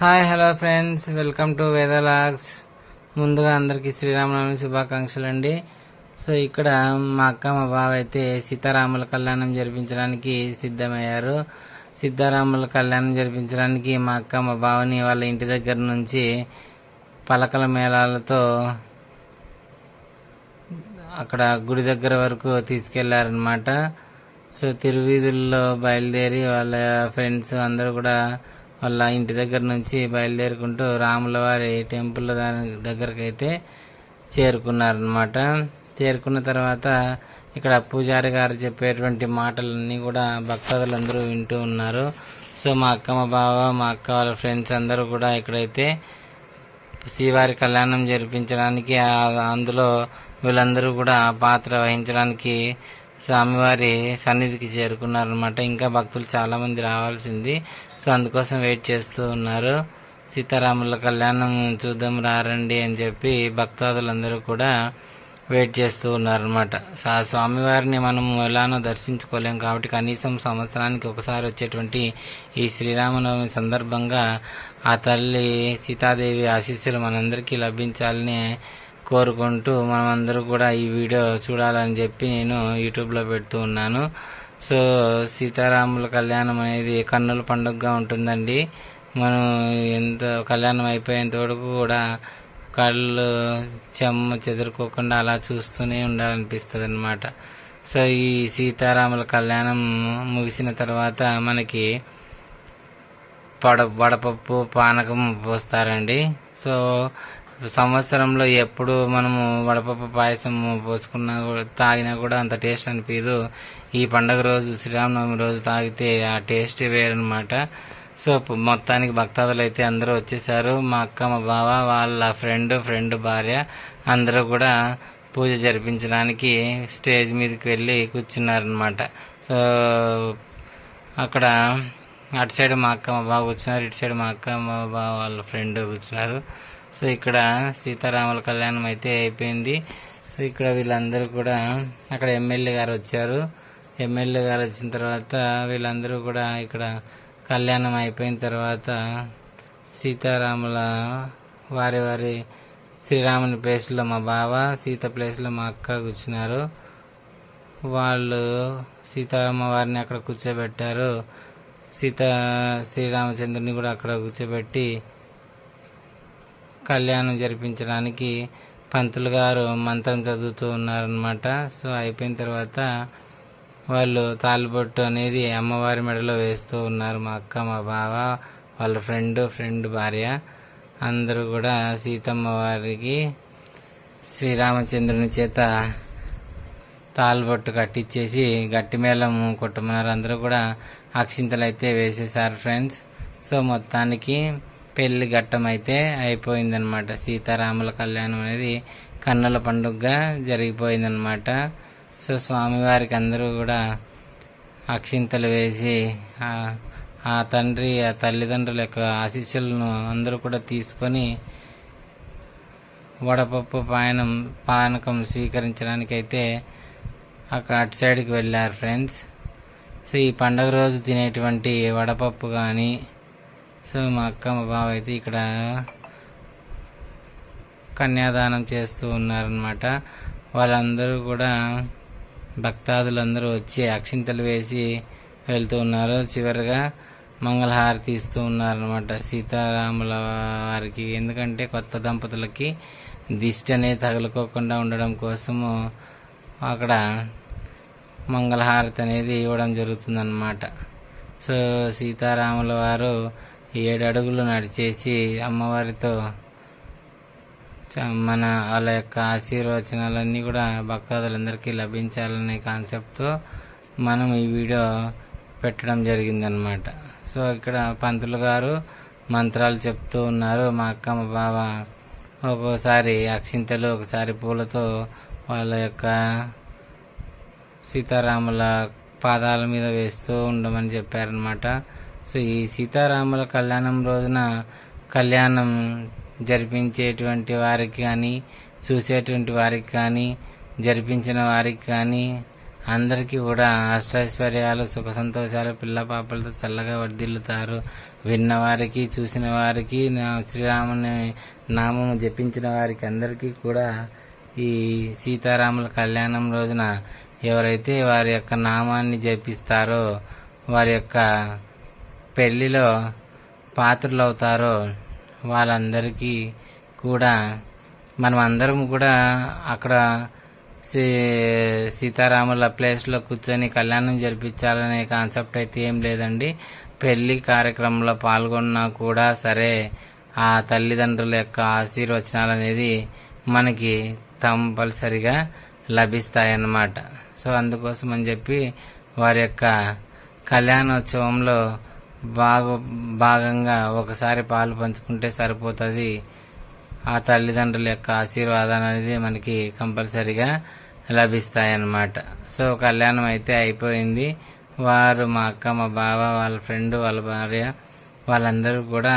Hi hello friends. Welcome to Vedalogs. ముందుగా అందరికీ శ్రీరామనవమి శుభాకాంక్షలు అండి సో ఇక్కడ మా అక్క మా బావ అయితే సీతారాముల కళ్యాణం జరిపించడానికి సిద్ధమయ్యారు. సీతారాముల కళ్యాణం జరిపించడానికి మా అక్క మా బావని వాళ్ళ ఇంటి దగ్గర నుంచి పలకల మేళాలతో అక్కడ గుడి దగ్గర వరకు తీసుకెళ్ళారనమాట సో తిరువీధుల్లో బయలుదేరి వాళ్ళ ఫ్రెండ్స్ అందరూ కూడా వాళ్ళ ఇంటి దగ్గర నుంచి బయలుదేరుకుంటూ రాములవారి టెంపుల్ దాని దగ్గరకు అయితే చేరుకున్నారనమాట చేరుకున్న తర్వాత ఇక్కడ పూజారి గారు చెప్పేటువంటి మాటలన్నీ కూడా భక్తులందరూ వింటూ ఉన్నారు. సో మా అక్క మా బావ మా అక్క వాళ్ళ ఫ్రెండ్స్ అందరూ కూడా ఇక్కడైతే శ్రీవారి కళ్యాణం జరిపించడానికి అందులో వీళ్ళందరూ కూడా పాత్ర వహించడానికి స్వామివారి సన్నిధికి చేరుకున్నారనమాట ఇంకా భక్తులు చాలామంది రావాల్సింది. సో అందుకోసం వెయిట్ చేస్తూ ఉన్నారు. సీతారాముల కళ్యాణం చూద్దాం రారండి అని చెప్పి భక్తాదులందరూ కూడా వెయిట్ చేస్తూ ఉన్నారనమాట ఆ స్వామివారిని మనం ఎలానో దర్శించుకోలేం కాబట్టి కనీసం సంవత్సరానికి ఒకసారి వచ్చేటువంటి ఈ శ్రీరామనవమి సందర్భంగా ఆ తల్లి సీతాదేవి ఆశీస్సులు మనందరికీ లభించాలని కోరుకుంటూ మనమందరూ కూడా ఈ వీడియో చూడాలని చెప్పి నేను యూట్యూబ్లో పెడుతూ ఉన్నాను. సో సీతారాముల కళ్యాణం అనేది కన్నుల పండుగగా ఉంటుందండి. మనం ఎంత కళ్యాణం అయిపోయేంత వరకు కూడా కళ్ళు చెమ్మ చెదురుకోకుండా అలా చూస్తూనే ఉండాలనిపిస్తుంది అనమాట సో ఈ సీతారాముల కళ్యాణం ముగిసిన తర్వాత మనకి పడ వడపప్పు పానకం పోస్తారండి. సో సంవత్సరంలో ఎప్పుడు మనము వడపప్పు పాయసం పోసుకున్నా కూడా తాగినా కూడా అంత టేస్ట్ అనిపించదు ఈ పండగ రోజు శ్రీరామనవమి రోజు తాగితే ఆ టేస్ట్ వేరనమాట సో మొత్తానికి భక్తాదులు అయితే అందరూ వచ్చేసారు. మా అక్క మా బావ వాళ్ళ ఫ్రెండ్ ఫ్రెండ్ భార్య అందరూ కూడా పూజ జరిపించడానికి స్టేజ్ మీదకి వెళ్ళి కూర్చున్నారనమాట సో అక్కడ అటు సైడ్ మా అక్క మా బావ కూర్చున్నారు. ఇటు సైడ్ మా అక్క మా బావ వాళ్ళ ఫ్రెండ్ కూర్చున్నారు. సో ఇక్కడ సీతారాముల కళ్యాణం అయితే అయిపోయింది. సో ఇక్కడ వీళ్ళందరూ కూడా అక్కడ ఎమ్మెల్యే గారు వచ్చారు. ఎమ్మెల్యే గారు వచ్చిన తర్వాత వీళ్ళందరూ కూడా ఇక్కడ కళ్యాణం అయిపోయిన తర్వాత సీతారాముల వారి వారి శ్రీరాముని ప్లేస్లో మా బావ సీత ప్లేస్లో మా అక్క కూర్చున్నారు. వాళ్ళు సీతారామ వారిని అక్కడ కూర్చోబెట్టారు. సీత శ్రీరామచంద్రుని కూడా అక్కడ కూర్చోబెట్టి కళ్యాణం జరిపించడానికి పంతులు గారు మంత్రం చదువుతూ ఉన్నారనమాట సో అయిపోయిన తర్వాత వాళ్ళు తాలిబొట్టు అనేది అమ్మవారి మెడలో వేస్తూ ఉన్నారు. మా అక్క మా బావ వాళ్ళ ఫ్రెండ్ ఫ్రెండ్ భార్య. అందరూ కూడా సీతమ్మ వారికి శ్రీరామచంద్రుని చేత తాళ్ళబొట్టు కట్టించేసి గట్టి మేళం కొట్టమన్నారు. అందరూ కూడా అక్షింతలు అయితే వేసేసారు ఫ్రెండ్స్. సో మొత్తానికి పెళ్ళి ఘట్టం అయితే అయిపోయిందనమాట సీతారాముల కళ్యాణం అనేది కన్నుల పండుగగా జరిగిపోయిందనమాట సో స్వామివారికి అందరూ కూడా అక్షింతలు వేసి ఆ- ఆ తండ్రి ఆ తల్లిదండ్రుల యొక్క ఆశీస్సులను అందరూ కూడా తీసుకొని వడపప్పు పాయనం పానకం స్వీకరించడానికైతే అక్కడ అటు సైడ్కి వెళ్ళారు ఫ్రెండ్స్. సో ఈ పండగ రోజు తినేటువంటి వడపప్పు కానీ సో మా అక్క మా బావ అయితే ఇక్కడ కన్యాదానం చేస్తూ ఉన్నారనమాట వాళ్ళందరూ కూడా భక్తాదులందరూ వచ్చి అక్షింతలు వేసి వెళ్తూ ఉన్నారు. చివరిగా మంగళహారతి ఇస్తూ ఉన్నారనమాట సీతారాముల వారికి. ఎందుకంటే కొత్త దంపతులకి దిష్టి అనేది తగులుకోకుండా ఉండడం కోసము అక్కడ మంగళహారతి అనేది ఇవ్వడం జరుగుతుందన్నమాట. సో సీతారాముల వారు ఏడు అడుగులు నడిచేసి అమ్మవారితో చ- మన వాళ్ళ యొక్క ఆశీర్వచనాలన్నీ కూడా భక్తాదులందరికీ లభించాలనే కాన్సెప్ట్తో మనం ఈ వీడియో పెట్టడం జరిగిందనమాట సో ఇక్కడ పంతులు గారు మంత్రాలు చెప్తూ ఉన్నారు. మా అక్క మా బావ ఒక్కోసారి అక్షింతలు ఒకసారి పూలతో వాళ్ళ యొక్క సీతారాముల పాదాల మీద వేస్తూ ఉండమని చెప్పారనమాట సో ఈ సీతారాముల కళ్యాణం రోజున కళ్యాణం జరిపించేటువంటి వారికి కానీ చూసేటువంటి వారికి కానీ జరిపించిన వారికి కానీ అందరికీ కూడా అష్టైశ్వర్యాలు సుఖ సంతోషాలు పిల్ల పాపలతో చల్లగా వర్ధిల్లుతారు. విన్న వారికి చూసిన వారికి నా శ్రీరాముని నామము జపించిన వారికి అందరికీ కూడా ఈ సీతారాముల కళ్యాణం రోజున ఎవరైతే వారి యొక్క నామాన్ని జపిస్తారో వారి యొక్క పెళ్ళిలో పాత్రలు అవుతారో వాళ్ళందరికీ కూడా మనం అందరం కూడా అక్కడ సీ సీతారాముల ప్లేస్లో కూర్చొని కళ్యాణం జరిపించాలనే కాన్సెప్ట్ అయితే ఏం లేదండి. పెళ్ళి కార్యక్రమంలో పాల్గొన్నా కూడా సరే ఆ తల్లిదండ్రుల యొక్క ఆశీర్వచనాలు అనేది మనకి కంపల్సరిగా లభిస్తాయన్నమాట. సో అందుకోసం అని చెప్పి వారి యొక్క కళ్యాణోత్సవంలో బాగా భాగంగా ఒకసారి పాలు పంచుకుంటే సరిపోతుంది. ఆ తల్లిదండ్రుల యొక్క ఆశీర్వాదం అనేది మనకి కంపల్సరిగా లభిస్తాయన్నమాట. సో కళ్యాణం అయితే అయిపోయింది. వారు మా అక్క మా బావ వాళ్ళ ఫ్రెండ్ వాళ్ళ భార్య వాళ్ళందరూ కూడా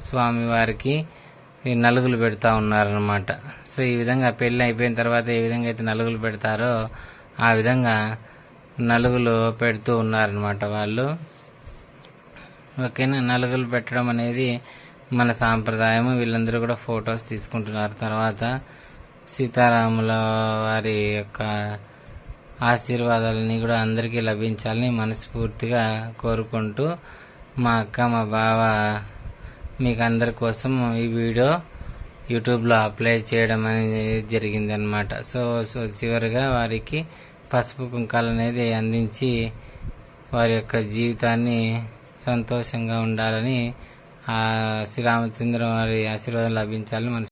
స్వామివారికి వారికి నలుగులు పెడతా ఉన్నారనమాట సో ఈ విధంగా పెళ్ళి అయిపోయిన తర్వాత ఏ విధంగా అయితే నలుగులు పెడతారో ఆ విధంగా నలుగులు పెడుతూ ఉన్నారనమాట వాళ్ళు. ఓకేనా? నలుగులు పెట్టడం అనేది మన సాంప్రదాయము. వీళ్ళందరూ కూడా ఫొటోస్ తీసుకుంటున్నారు. తర్వాత సీతారాముల వారి యొక్క ఆశీర్వాదాలని కూడా అందరికీ లభించాలని మనస్ఫూర్తిగా కోరుకుంటూ మా అక్క మా బావ మీకు అందరి కోసం ఈ వీడియో యూట్యూబ్లో అప్లై చేయడం అనేది జరిగింది అనమాట సో సో చివరిగా వారికి పసుపు కుంకాలు అనేది అందించి వారి యొక్క జీవితాన్ని సంతోషంగా ఉండాలని ఆ శ్రీరామచంద్ర వారి ఆశీర్వాదం లభించాలని మన